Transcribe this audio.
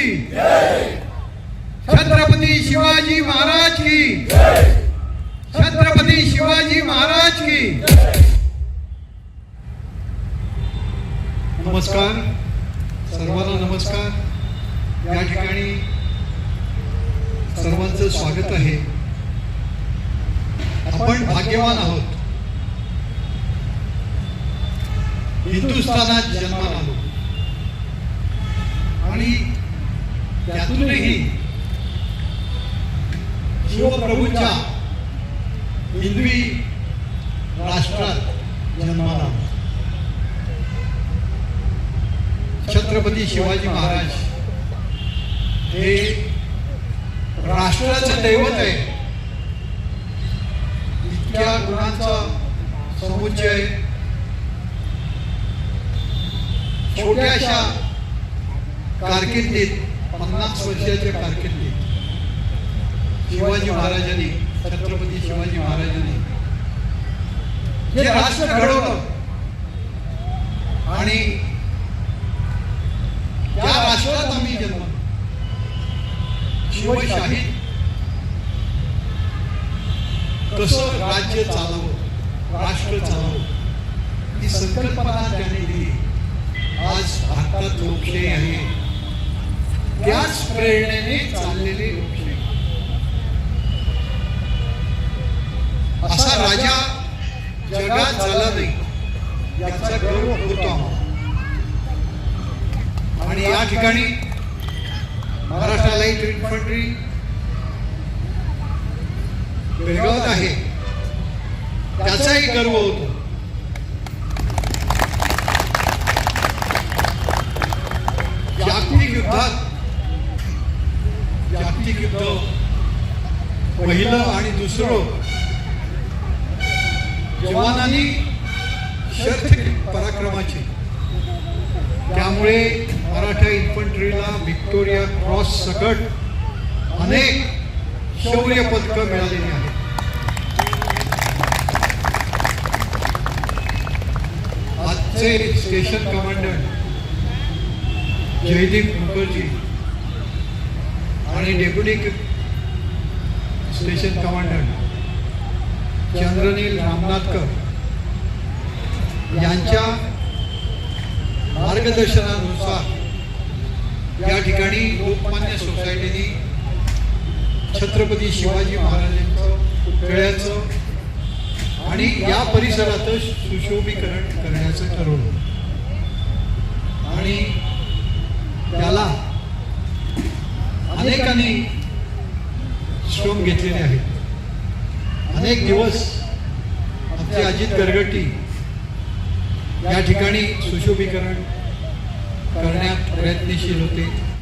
की छत्रपती शिवाजी महाराज की छत्रपती शिवाजी महाराज की नमस्कार सर्वांना नमस्कार. या ठिकाणी सर्वांचं स्वागत आहे. आपण भाग्यवान आहोत. हिंदुस्थानात जन्माला आलो आणि त्यातूनही शिवप्रभूंच्या हिंदवी राष्ट्रात जन्माला छत्रपती शिवाजी महाराज हे राष्ट्राचं दैवत आहे. इतक्या गुणांचा समुच्चय छोट्याशा कारकिर्दीत पन्नास वर्षाच्या कारकिर्दीत शिवाजी महाराजांनी छत्रपती शिवाजी महाराजांनी. जे राष्ट्र घडवलं आणि त्या राष्ट्रात आम्ही जन्म शिवशाही कसं राज्य चालवं राष्ट्र चालवं ही संकल्पना त्याने दिली. आज भारतात लोकशाही आहे. त्याच प्रेरणेने चाललेली असा राजा जगात झाला नाही. याचा गर्व होतो. आणि या ठिकाणी महाराष्ट्र लाइट इन्फंट्री बेळगावात आहे. त्याचाही गर्व होतो. जागतिक पहिलं आणि दुसरं. जवानांनी शर्थ पराक्रमाची. त्यामुळे मराठा इन्फंट्रीला व्हिक्टोरिया क्रॉस सकट अनेक शौर्य पदकं मिळालेली आहेत. आजचे स्टेशन कमांडंट जयदीप मुखर्जी आणि deputy station commandant Chandraneel Ramnathkar यांच्या मार्गदर्शनानुसार या ठिकाणी लोकमान्य सोसायटीने छत्रपती शिवाजी महाराजांचं पुतळ्याचं आणि या परिसरात सुशोभीकरण करण्याचं ठरवलं. श्रम घेतलेले आहेत. अनेक दिवस आमचे अजित करगटी या ठिकाणी सुशोभीकरण करण्यात प्रयत्नशील होते.